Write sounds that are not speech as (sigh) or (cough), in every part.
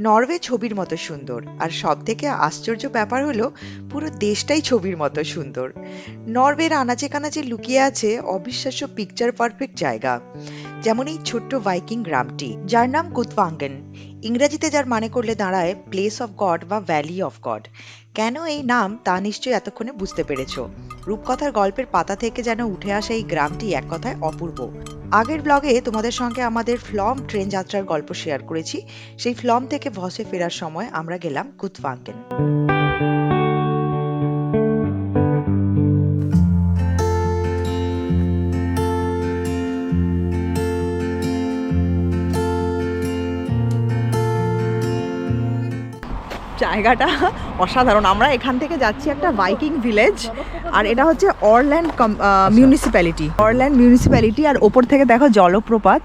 Norway ছবির মতো সুন্দর। আর সব থেকে আশ্চর্য ব্যাপার হলো, পুরো দেশটাই ছবির মতো সুন্দর। নরওয়ের আনাচে কানাচে লুকিয়ে আছে অবিশ্বাস্য পিকচার পারফেক্ট জায়গা। যেমন এই ছোট্ট ভাইকিং গ্রামটি, যার নাম গুতভাঙ্গেন ইংরেজিতে যার মানে করলে দাঁড়ায় প্লেস অফ গড বা ভ্যালি অফ গড কেন এই নাম তা নিশ্চয়ই এতক্ষণে বুঝতে পেরেছ। রূপকথার গল্পের পাতা থেকে যেন উঠে আসা এই গ্রামটি এক কথায় অপূর্ব। আগের ব্লগে তোমাদের সঙ্গে আমাদের ফ্লম ট্রেন যাত্রার গল্প শেয়ার করেছি। সেই ফ্লম থেকে ভসে ফেরার সময় আমরা গেলাম গুতভাঙ্গেন জায়গাটা অসাধারণ। আমরা এখান থেকে যাচ্ছি একটা বাইকিং ভিলেজ আর এটা হচ্ছে অরল্যান্ড মিউনিসিপ্যালিটি অরল্যান্ড মিউনিসিপ্যালিটি আর ওপর থেকে দেখো জলপ্রপাত।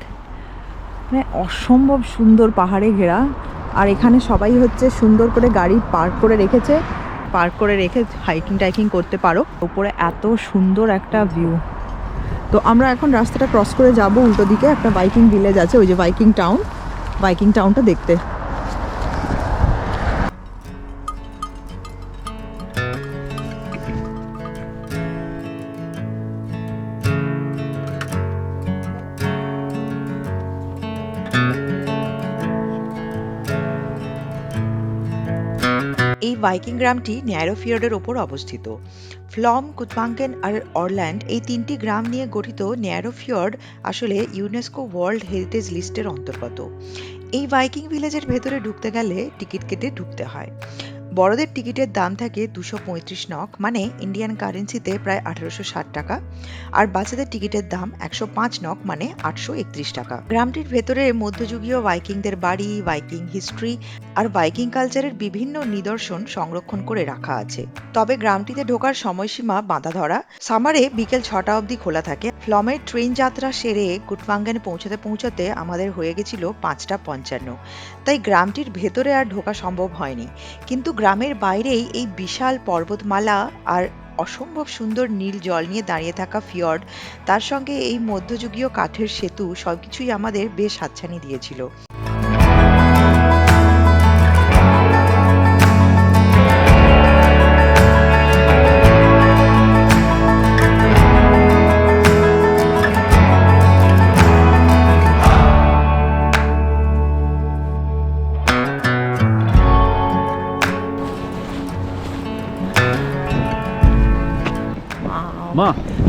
মানে অসম্ভব সুন্দর পাহাড়ে ঘেরা। আর এখানে সবাই হচ্ছে সুন্দর করে গাড়ি পার্ক করে রেখেছে। পার্ক করে রেখে হাইকিং টাইকিং করতে পারো। ওপরে এত সুন্দর একটা ভিউ তো আমরা এখন রাস্তাটা ক্রস করে যাব উল্টো দিকে। একটা বাইকিং ভিলেজ আছে ওই যে বাইকিং টাউন বাইকিং টাউনটা দেখতে। ভাইকিং গ্রামটি ন্যারো ফিয়র্ডের ওপর অবস্থিত। ফ্লম কুতবাঙ্কেন আর অরল্যান্ড এই তিনটি গ্রাম নিয়ে গঠিত ন্যারো ফিয়র্ড আসলে ইউনেস্কো ওয়ার্ল্ড হেরিটেজ লিস্টের অন্তর্গত। এই ভাইকিং ভিলেজের ভেতরে ঢুকতে গেলে টিকিট কেটে ঢুকতে হয়। বড়দের টিকিটের দাম থাকে দুশো পঁয়ত্রিশ নক মানে ইন্ডিয়ান কারেন্সিতে প্রায় আঠারোশো ষাট টাকা। আর বাচ্চাদের টিকিটের দাম একশো পাঁচ নক মানে আটশো একত্রিশ টাকা। গ্রামটির ভেতরে মধ্যযুগীয় ভাইকিংদের বাড়ি, ভাইকিং হিস্ট্রি আর ভাইকিং কালচারের বিভিন্ন নিদর্শন সংরক্ষণ করে রাখা আছে। তবে গ্রামটিতে ঢোকার সময়সীমা বাঁধা ধরা, সামারে বিকেল ছটা অবধি খোলা থাকে। ফ্লমের ট্রেন যাত্রা সেরে গুটবাঙ্গানে পৌঁছাতে পৌঁছাতে আমাদের হয়ে গেছিল পাঁচটা পঞ্চান্ন। তাই গ্রামটির ভেতরে আর ঢোকা সম্ভব হয়নি। কিন্তু গ্রামের বাইরেই এই বিশাল পর্বতমালা আর অসম্ভব সুন্দর নীল জল নিয়ে দাঁড়িয়ে থাকা ফিয়র্ড, তার সঙ্গে এই মধ্যযুগীয় কাঠের সেতু সবকিছুই আমাদের বেশ হাতছানি দিয়েছিল।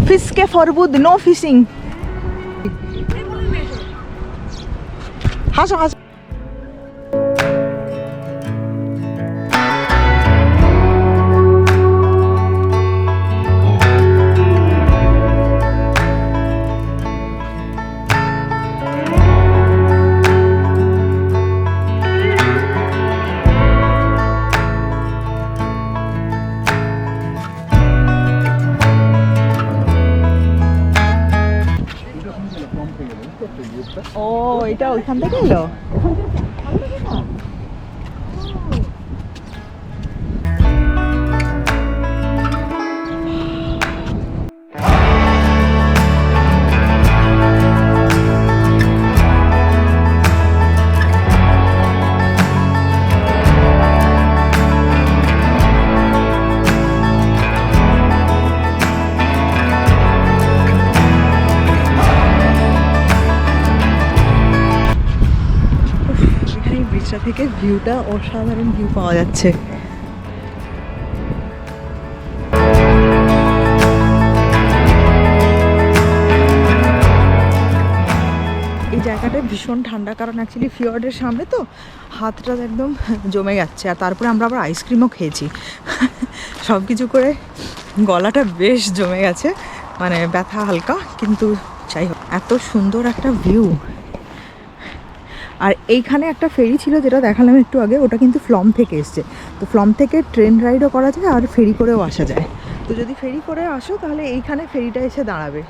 Fiske förbud, no fishing. হাসো হাসো ওইখান থেকে এলো থেকে ভিউটা অসাধারণ ভিউ পাওয়া যাচ্ছে। এই জায়গাটা ভীষণ ঠান্ডা, কারণ অ্যাকচুয়ালি ফিওর্ডের সামনে তো হাতটা একদম জমে যাচ্ছে। আর তারপরে আমরা আবার আইসক্রিমও খেয়েছি। সব কিছু করে গলাটা বেশ জমে গেছে। মানে ব্যথা হালকা, কিন্তু যাই হোক, এত সুন্দর একটা ভিউ আর এইখানে একটা ফেরি ছিল যেটা দেখালাম একটু আগে, ওটা কিন্তু ফ্লম থেকে এসছে। তো ফ্লম থেকে ট্রেন রাইডও করা যায় আর ফেরি করেও আসা যায়। তো যদি ফেরি করে আসো, তাহলে এইখানে ফেরিটা এসে দাঁড়াবে।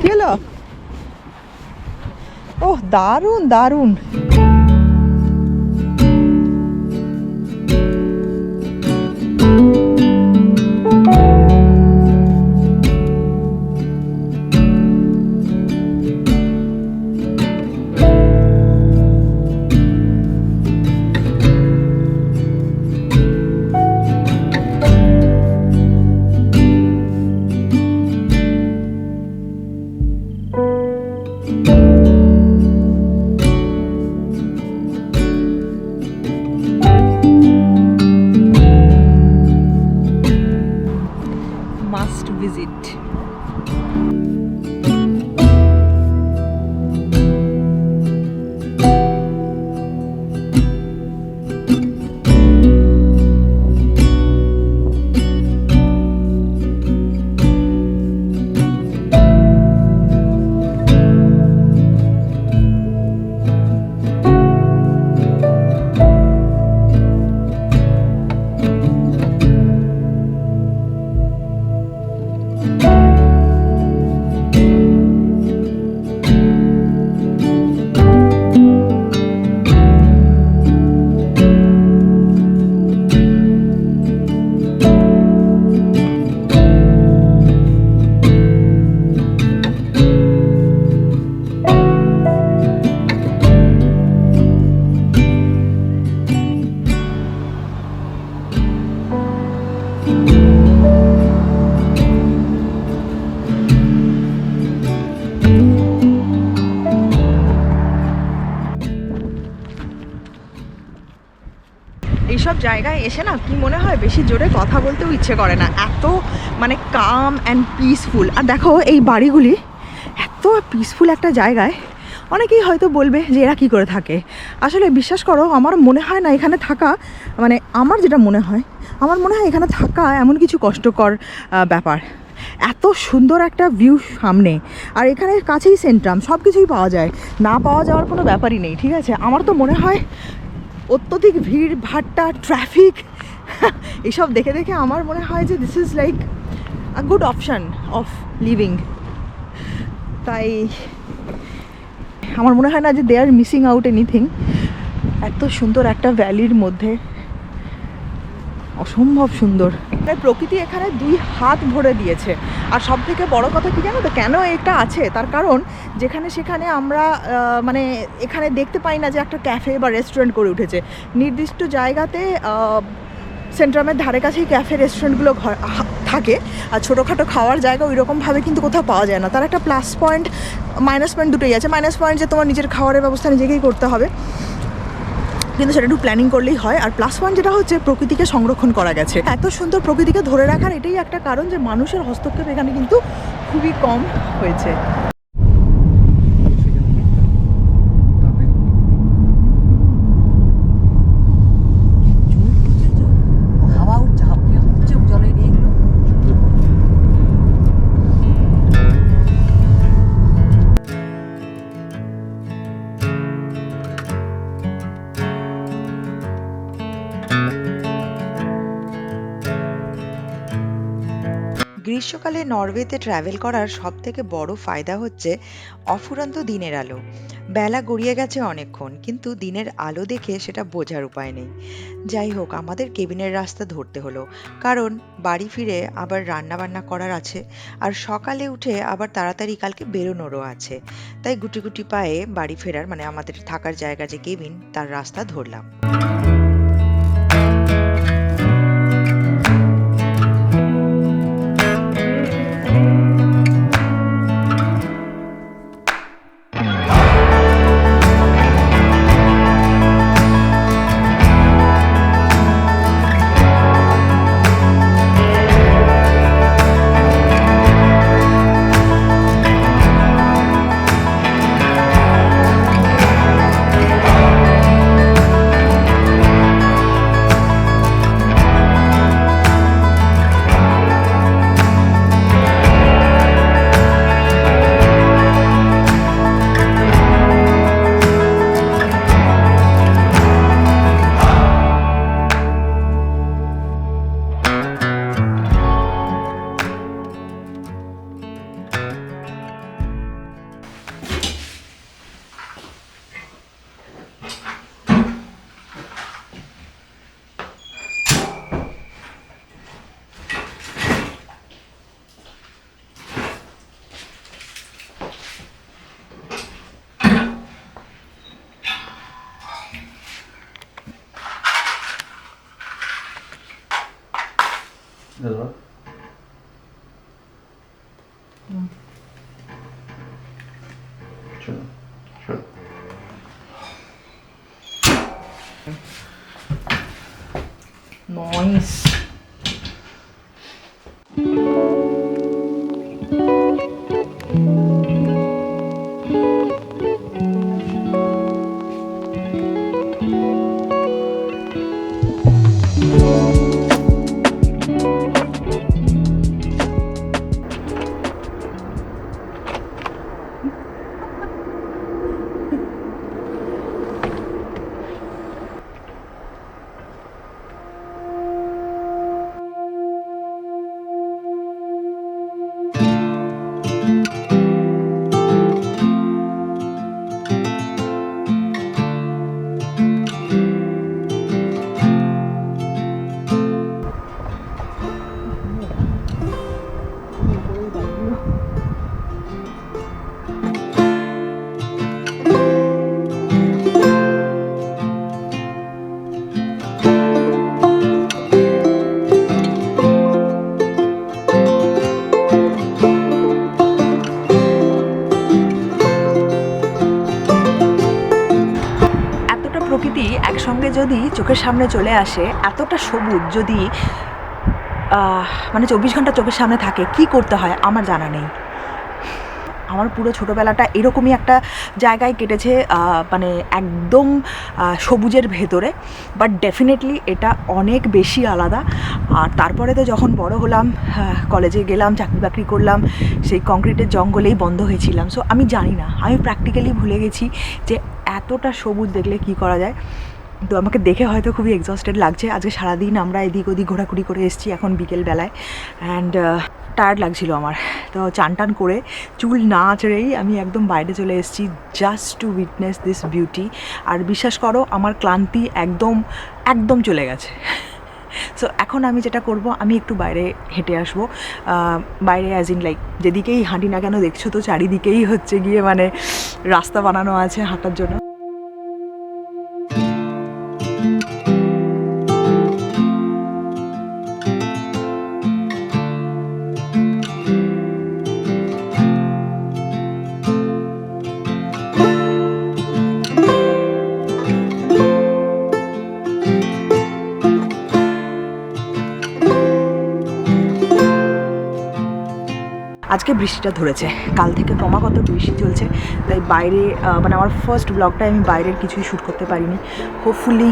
কি হলো? ওহ, দারুণ দারুণ। জায়গায় এসে না কি মনে হয় বেশি জোরে কথা বলতেও ইচ্ছে করে না। এত মানে কাম অ্যান্ড পিসফুল আর দেখো এই বাড়িগুলি এত পিসফুল একটা জায়গায়। অনেকেই হয়তো বলবে যে এরা কী করে থাকে। আসলে বিশ্বাস করো, আমার মনে হয় না এখানে থাকা মানে আমার যেটা মনে হয়, আমার মনে হয় এখানে থাকা এমন কিছু কষ্টকর ব্যাপার। এত সুন্দর একটা ভিউ সামনে। আর এখানে কাছেই সেন্ট্রাম সব কিছুই পাওয়া যায়। না পাওয়া যাওয়ার কোনো ব্যাপারই নেই, ঠিক আছে? আমার তো মনে হয় অত্যধিক ভিড়, ভাট্টা ট্রাফিক (laughs) এসব দেখে দেখে আমার মনে হয় যে this is like a good option of living তাই আমার মনে হয় না যে they are missing out anything এত সুন্দর একটা ভ্যালির মধ্যে অসম্ভব সুন্দর। প্রকৃতি এখানে দুই হাত ভরে দিয়েছে। আর সব থেকে বড় কথা কি জানো তো? কেন এটা আছে? তার কারণ যেখানে সেখানে আমরা মানে এখানে দেখতে পাই না যে একটা ক্যাফে বা রেস্টুরেন্ট করে উঠেছে। নির্দিষ্ট জায়গাতে সেন্ট্রামের ধারে কাছেই ক্যাফে, রেস্টুরেন্টগুলো থাকে। আর ছোটোখাটো খাওয়ার জায়গা ওই রকমভাবে কিন্তু কোথাও পাওয়া যায় না। তার একটা প্লাস পয়েন্ট, মাইনাস পয়েন্ট দুটোই আছে। মাইনাস পয়েন্ট যে তোমার নিজের খাওয়ারের ব্যবস্থা নিজেকেই করতে হবে। কিন্তু সেটা একটু প্ল্যানিং করলেই হয়। আর প্লাস ওয়ান যেটা হচ্ছে, প্রকৃতিকে সংরক্ষণ করা গেছে। এত সুন্দর প্রকৃতিকে ধরে রাখার এটাই একটা কারণ যে মানুষের হস্তক্ষেপ এখানে কিন্তু খুবই কম হয়েছে। গ্রীষ্মকালে নরওয়েতে ট্রাভেল করার সবথেকে বড় ফায়দা হচ্ছে অফুরন্ত দিনের আলো। বেলা গড়িয়ে গেছে অনেকক্ষণ, কিন্তু দিনের আলো দেখে সেটা বোঝার উপায় নেই। যাই হোক, আমাদের কেবিনের রাস্তা ধরতে হলো, কারণ বাড়ি ফিরে আবার রান্না বান্না করার আছে, আর সকালে উঠে আবার তাড়াতাড়ি কালকে বেরোনোরও আছে। তাই গুটি গুটি পায়ে বাড়ি ফেরার মানে আমাদের থাকার জায়গা যে কেবিন, তার রাস্তা ধরলাম। Ne zaman? Hı. একসঙ্গে যদি চোখের সামনে চলে আসে, এতটা সবুজ যদি মানে চব্বিশ ঘণ্টা চোখের সামনে থাকে, কি করতে হয় আমার জানা নেই। আমার পুরো ছোটোবেলাটা এরকমই একটা জায়গায় কেটেছে মানে একদম সবুজের ভেতরে। বাট ডেফিনেটলি এটা অনেক বেশি আলাদা। আর তারপরে তো যখন বড় হলাম কলেজে গেলাম, চাকরি বাকরি করলাম, সেই কংক্রিটের জঙ্গলেই বন্ধ হয়েছিলাম। সো আমি জানি না, আমি প্র্যাকটিক্যালি ভুলে গেছি যে এতটা সবুজ দেখলে কি করা যায়। তো আমাকে দেখে হয়তো খুবই এক্সস্টেড লাগছে। আজকে সারাদিন আমরা এদিক ওদিক ঘোরাঘুরি করে এসেছি এখন বিকেলবেলায় অ্যান্ড টায়ার্ড লাগছিল আমার। তো চান টান করে চুল না আঁচড়েই আমি একদম বাইরে চলে এসেছি just to witness this beauty আর বিশ্বাস করো, আমার ক্লান্তি একদম একদম চলে গেছে। সো এখন আমি যেটা করব, আমি একটু বাইরে হেঁটে আসব। বাইরে অ্যাজ ইন লাইক যেদিকেই হাঁটি না কেন, দেখছ তো চারিদিকেই হচ্ছে গিয়ে মানে রাস্তা বানানো আছে হাঁটার জন্য। বৃষ্টিটা ধরেছে। কাল থেকে ক্রমাগত বৃষ্টি চলছে। তাই বাইরে মানে আমার ফার্স্ট ব্লগটায় আমি বাইরের কিছুই শ্যুট করতে পারিনি। হোপফুলি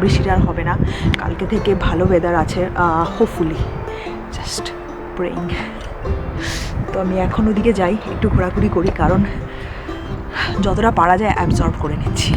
বৃষ্টিটা আর হবে না। কালকে থেকে ভালো ওয়েদার আছে। হোপফুলি জাস্ট প্রেইং তো আমি এখন ওদিকে যাই, একটু ঘোরাঘুরি করি, কারণ যতটা পারা যায় অ্যাবজর্ব করে নিচ্ছি।